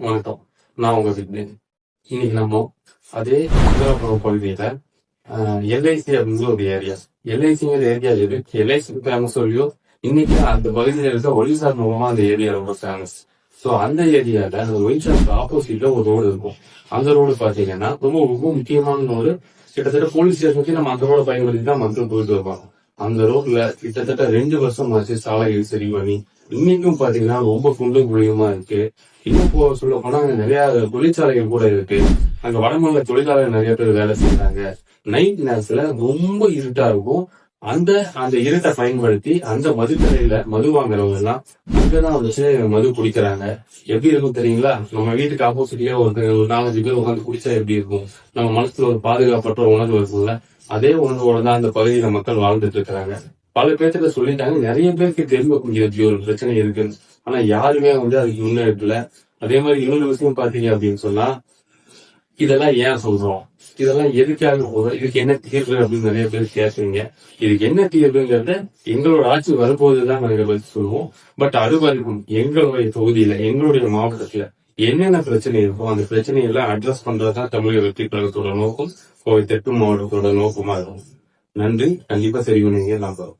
வணக்கம் நான் உங்க விக்னேஷ் இன்னைக்கு நம்ம அதே சுந்தரபுரம் பகுதியில எல்ஐசி அப்படிங்கிற ஒரு ஏரியா எல்ஐசிங்கிற ஏரியா எது எல்ஐசி ஃபேமஸ் சொல்லியோ இன்னைக்கு அந்த பகுதியில இருக்க ஒலிசார் மூலமா அந்த ஏரியா ரொம்ப ஃபேமஸ் சோ அந்த ஏரியால அந்த ஒயின் ஆப்போசிட்ல ஒரு ரோடு இருக்கும் அந்த ரோடு பாத்தீங்கன்னா ரொம்ப ரொம்ப முக்கியமான ரோடு கிட்டத்தட்ட போலீஸ் ஸ்டேஷனுக்கு நம்ம அந்த ரோட பயன்படுத்தி தான் மக்கள் போயிட்டு வருவாங்க அந்த ரோட்ல கிட்டத்தட்ட ரெண்டு வருஷம் ஆச்சு சாலை சரி பண்ணி. இன்னைக்கும் பாத்தீங்கன்னா ரொம்ப குண்டும் குழியுமா இருக்கு. இன்னும் போக சொல்ல போனா அங்க நிறைய தொழிற்சாலைகள் கூட இருக்கு. அங்க வடமாநில தொழிலாளர்கள் நிறைய பேர் வேலை செய்யறாங்க நைட் நேரத்துல ரொம்ப இருட்டா இருக்கும். அந்த அந்த இருட்டை பயன்படுத்தி அந்த மதுக்கடையில மது வாங்குறவங்க எல்லாம் அங்கதான் வச்சு மது குடிக்கிறாங்க. எப்படி இருக்கும் தெரியுங்களா? நம்ம வீட்டுக்கு ஆப்போசிட்லயே ஒரு நாலஞ்சு பேர் உட்காந்து குடிச்சா எப்படி இருக்கும்? நம்ம மனசுல ஒரு பாதுகாப்பற்ற உணர்வு இருக்கும்ல. அதே உணர்வோட தான் அந்த பகுதியில மக்கள் வாழ்ந்துட்டு இருக்கிறாங்க பல பேர்த்துல சொல்லிட்டாங்க நிறைய பேருக்கு தெரிஞ்சக்கூடிய இப்படி ஒரு பிரச்சனை இருக்குன்னு. ஆனா யாருமே வந்து அதுக்கு முன்னெடுக்கல அதே மாதிரி இன்னொரு விஷயம் பாத்தீங்க அப்படின்னு சொன்னா இதெல்லாம் ஏன் சொல்றோம்? இதெல்லாம் எதுக்காக போதும் இதுக்கு என்ன தீர்வு அப்படின்னு நிறைய பேர் கேட்குறீங்க இதுக்கு என்ன தீர்வுங்கிறத எங்களோட ஆட்சி வரும்போதுதான் நாங்க பதில் சொல்லுவோம். பட் அது வரைக்கும் எங்களுடைய தொகுதியில எங்களுடைய மாவட்டத்துல என்னென்ன பிரச்சனை இருக்கோ அந்த பிரச்சனையெல்லாம் அட்ரஸ் பண்றதுதான் தமிழக வெற்றி கழகத்தோட நோக்கம். கோவை தெற்கு மாவட்டத்தோட நோக்கமா இருக்கும். நன்றி. கண்டிப்பா சரி பண்ணுவீங்க நம்புறோம்